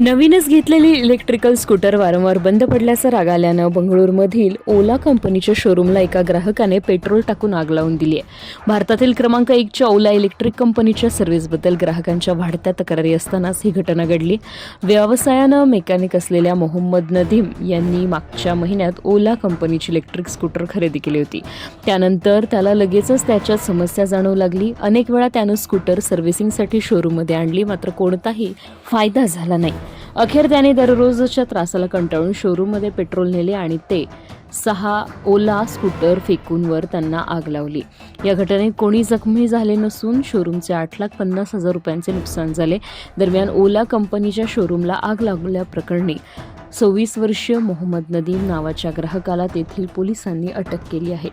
नवीनच घेतलेली electrical scooter वारंवार बंद पडल्याचा राग आल्यानं बंगळुरूमधील ओला कंपनीच्या शोरूमला एका ग्राहकाने पेट्रोल टाकून आग लावून दिली आहे. भारतातील क्रमांक एकच्या ओला इलेक्ट्रिक कंपनीच्या सर्व्हिसबद्दल ग्राहकांच्या वाढत्या तक्रारी असतानाच ही घटना घडली. व्यवसायानं मेकॅनिक असलेल्या मोहम्मद नदीम यांनी मागच्या महिन्यात ओला कंपनीची इलेक्ट्रिक स्कूटर खरेदी केली होती. त्यानंतर त्याला लगेचच त्याच्यात समस्या जाणवू लागली. अनेक वेळा त्यानं स्कूटर सर्व्हिसिंगसाठी शोरूममध्ये आणली. मात्र कोणताही फायदा झाला नाही. अखेर त्याने दररोजच्या त्रासाला कंटाळून शोरूममध्ये पेट्रोल नेले आणि ते सहा ओला स्कूटर फेकूनवर त्यांना आग लावली. या घटनेत कोणी जखमी झाले नसून शोरूमचे आठ लाख पन्नास हजार रुपयांचे नुकसान झाले. दरम्यान ओला कंपनीच्या शोरूमला आग लागल्याप्रकरणी सव्वीस वर्षीय मोहम्मद नदीम नावाच्या ग्राहकाला तेथील पोलिसांनी अटक केली आहे.